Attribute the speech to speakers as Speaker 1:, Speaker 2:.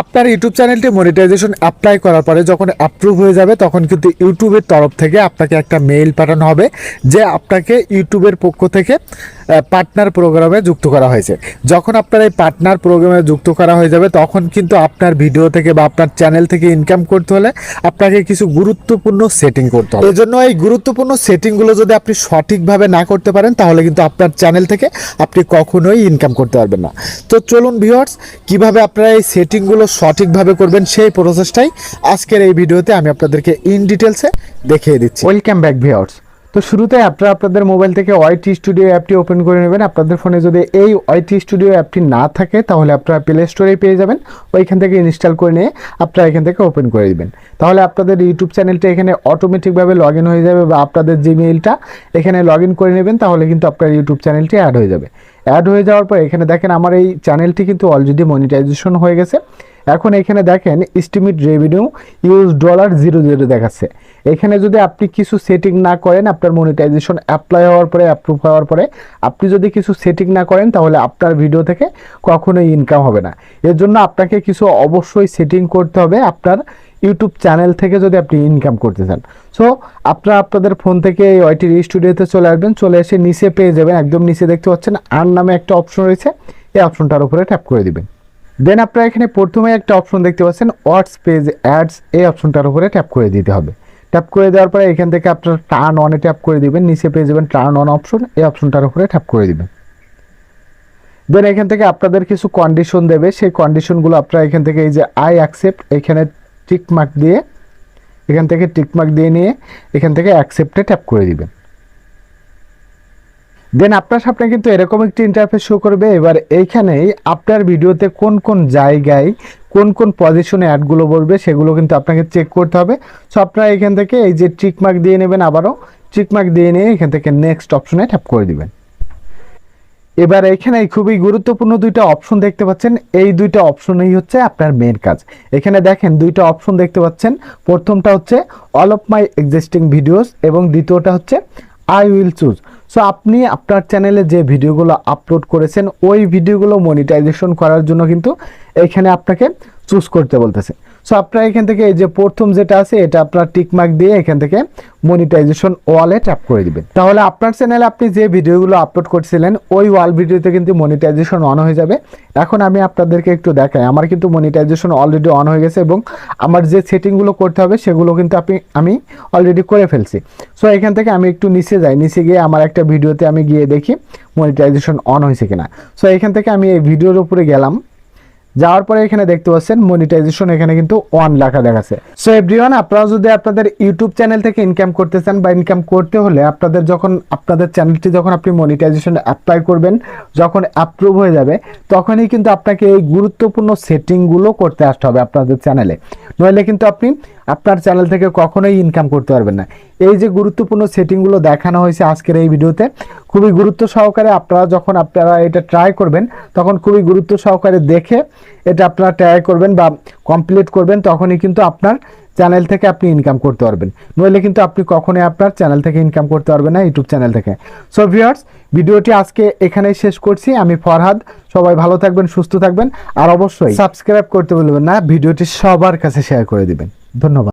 Speaker 1: আপনার ইউটিউব চ্যানেলটি monetization apply করার পরে যখন অ্যাপ্রুভ হয়ে যাবে, তখন কিন্তু ইউটিউবের তরফ থেকে আপনাকে একটা মেইল পাঠানো হবে, যে আপনাকে ইউটিউবের পক্ষ থেকে পার্টনার প্রোগ্রামে যুক্ত করা হয়েছে। যখন আপনার এই পার্টনার প্রোগ্রামে যুক্ত করা হয়ে যাবে, তখন কিন্তু আপনার ভিডিও থেকে বা আপনার চ্যানেল থেকে ইনকাম করতে হলে আপনাকে কিছু গুরুত্বপূর্ণ সেটিং করতে হবে। এজন্য এই গুরুত্বপূর্ণ সেটিংগুলো যদি আপনি সঠিকভাবে না করতে পারেন, তাহলে কিন্তু আপনার চ্যানেল থেকে আপনি কখনোই ইনকাম করতে পারবেন না। তো চলুন ভিউয়ার্স কীভাবে আপনারা এই সেটিংগুলো সঠিকভাবে করবেন সেই প্রসেসটাই আজকের এই ভিডিওতে আমি আপনাদেরকে ইন ডিটেলসে দেখিয়ে দিচ্ছি। ওয়েলকাম ব্যাক ভিউয়ার্স তো শুরুতে আপনারা আপনাদের মোবাইল থেকে ওয়াইটি স্টুডিও অ্যাপটি ওপেন করে নেবেন। আপনাদের ফোনে যদি এই ওয়াইটি স্টুডিও অ্যাপটি না থাকে, তাহলে আপনারা প্লে স্টোরে পেয়ে যাবেন। ওইখান থেকে ইনস্টল করে নিয়ে আপনারা এখান থেকে ওপেন করে দিবেন। তাহলে আপনাদের ইউটিউব চ্যানেলটা এখানে অটোমেটিকভাবে লগ ইন হয়ে যাবে বা আপনাদের জিমেইলটা এখানে লগ ইন করে নেবেন, তাহলে কিন্তু আপনার ইউটিউব চ্যানেলটি অ্যাড হয়ে যাবে। অ্যাড হয়ে যাওয়ার পর এখানে দেখেন আমার এই চ্যানেলটি কিন্তু অলরেডি মনিটাইজেশন হয়ে গেছে। এখন এখানে দেখেন estimate revenue use dollar zero zero দেখাচ্ছে। এখানে যদি আপনি কিছু সেটিং না করেন, আপনার মনিটাইজেশন অ্যাপ্লাই হওয়ার পরে অ্যাপ্রুভ হওয়ার পরে, আপনি যদি কিছু সেটিং না করেন, তাহলে আপনার ভিডিও থেকে কখনোই ইনকাম হবে না। এর জন্য আপনাকে কিছু অবশ্যই সেটিং করতে হবে আপনার ইউটিউব চ্যানেল থেকে যদি আপনি ইনকাম করতে চান। সো আপনারা আপনাদের ফোন থেকে এই ওয়াইটি স্টুডিওতে চলে আসবেন, চলে এসে নিচে পেয়ে যাবেন, একদম নিচে দেখতে পাচ্ছেন, আর নামে একটা অপশন রয়েছে, এই অপশনটার উপরে ট্যাপ করে দিবেন। দেন আপনারা এখানে প্রথমে একটা অপশন দেখতে পাচ্ছেন হোয়াটস পেজ অ্যাডস এই অপশনটার উপরে ট্যাপ করে দিতে হবে। ট্যাপ করে দেওয়ার পরে এখান থেকে আপনারা টার্ন অনে ট্যাপ করে দিবেন, নিচে পেয়ে যাবেন টার্ন অন অপশন এই অপশনটার উপরে ট্যাপ করে দিবেন। দেন এখান থেকে আপনাদের কিছু কন্ডিশন দেবে, সেই কন্ডিশনগুলো আপনারা এখান থেকে এই যে আই অ্যাকসেপ্ট এখানে টিক মার্ক দিয়ে, এখান থেকে টিক মার্ক দিয়ে নিয়ে এখান থেকে অ্যাকসেপ্টে ট্যাপ করে দিবেন। দেন আপনার সামনে কিন্তু এরকম একটি ইন্টারফেস শো করবে। এবার এইখানেই আপনার ভিডিওতে কোন কোন জায়গায় কোন কোন পজিশনে অ্যাডগুলো বলবে সেগুলো কিন্তু আপনাকে চেক করতে হবে। সো আপনারা এখান থেকে এই যে টিক মার্ক দিয়ে নেবেন আবারও। মার্ক দিয়ে নিয়ে এখান থেকে নেক্সট অপশনে ট্যাপ করে দিবেন। এবার এখানে খুবই গুরুত্বপূর্ণ দুইটা অপশন দেখতে পাচ্ছেন। এই দুইটা অপশনই হচ্ছে আপনার মেন কাজ। এখানে দেখেন দুইটা অপশন দেখতে পাচ্ছেন। প্রথমটা হচ্ছে all of my existing videos এবং দ্বিতীয়টা হচ্ছে আই উইল চুজ সো আপনি আপনার চ্যানেলে যে ভিডিওগুলো আপলোড করেছেন, ওই ভিডিওগুলো মনিটাইজেশন করার জন্য কিন্তু এখানে আপনাকে চুজ করতে বলতেছে। সো আপনারা এখান থেকে এই যে প্রথম যেটা আছে, এটা আপনার টিকমার্ক দিয়ে এখান থেকে মনিটাইজেশন ওয়ালে ট্যাপ করে দিবেন। তাহলে আপনার চ্যানেলে আপনি যে ভিডিওগুলো আপলোড করছিলেন, ওই ওয়াল ভিডিওতে কিন্তু মনিটাইজেশন অন হয়ে যাবে। এখন আমি আপনাদেরকে একটু দেখাই। আমার কিন্তু মনিটাইজেশন অলরেডি অন হয়ে গেছে এবং আমার যে সেটিংগুলো করতে হবে, সেগুলো কিন্তু আপনি, আমি অলরেডি করে ফেলছি। সো এখান থেকে আমি একটু নিচে যাই। নিচে গিয়ে আমার একটা ভিডিওতে আমি গিয়ে দেখি মনিটাইজেশন অন হয়েছে কিনা। সো এখান থেকে আমি এই ভিডিওর উপরে গেলাম। যাওয়ার পরে এখানে দেখতে পাচ্ছেন মনিটাইজেশন এখানে কিন্তু ওয়ান লেখা দেখাচ্ছে। সো এভরিওয়ান আপনারা যদি আপনাদের ইউটিউব চ্যানেল থেকে ইনকাম করতে চান বা ইনকাম করতে হলে আপনাদের যখন, আপনাদের চ্যানেলটি যখন আপনি মনিটাইজেশন অ্যাপ্লাই করবেন, যখন অ্যাপ্রুভ হয়ে যাবে, তখনই কিন্তু আপনাকে এই গুরুত্বপূর্ণ সেটিংগুলো করতে আসতে হবে আপনাদের চ্যানেলে নইলে কিন্তু আপনি আপনার চ্যানেল থেকে কখনোই ইনকাম করতে পারবেন না। এই যে গুরুত্বপূর্ণ সেটিংগুলো দেখানো হয়েছে আজকের এই ভিডিওতে, খুবই গুরুত্ব সহকারে আপনারা যখন আপনারা এটা ট্রাই করবেন, তখন খুবই গুরুত্ব সহকারে দেখে এটা আপনারা ট্রাই করবেন বা কমপ্লিট করবেন, তখনই কিন্তু আপনার চ্যানেল থেকে আপনি ইনকাম করতে পারবেন। নইলে কিন্তু আপনি কখনোই আপনার চ্যানেল থেকে ইনকাম করতে পারবেন না ইউটিউব চ্যানেল থেকে। সো ভিউয়ার্স ভিডিওটি আজকে এখানেই শেষ করছি। আমি ফরহাদ, সবাই ভালো থাকবেন, সুস্থ থাকবেন, আর অবশ্যই সাবস্ক্রাইব করতে বলবেন না, ভিডিওটি সবার কাছে শেয়ার করে দিবেন। ধন্যবাদ।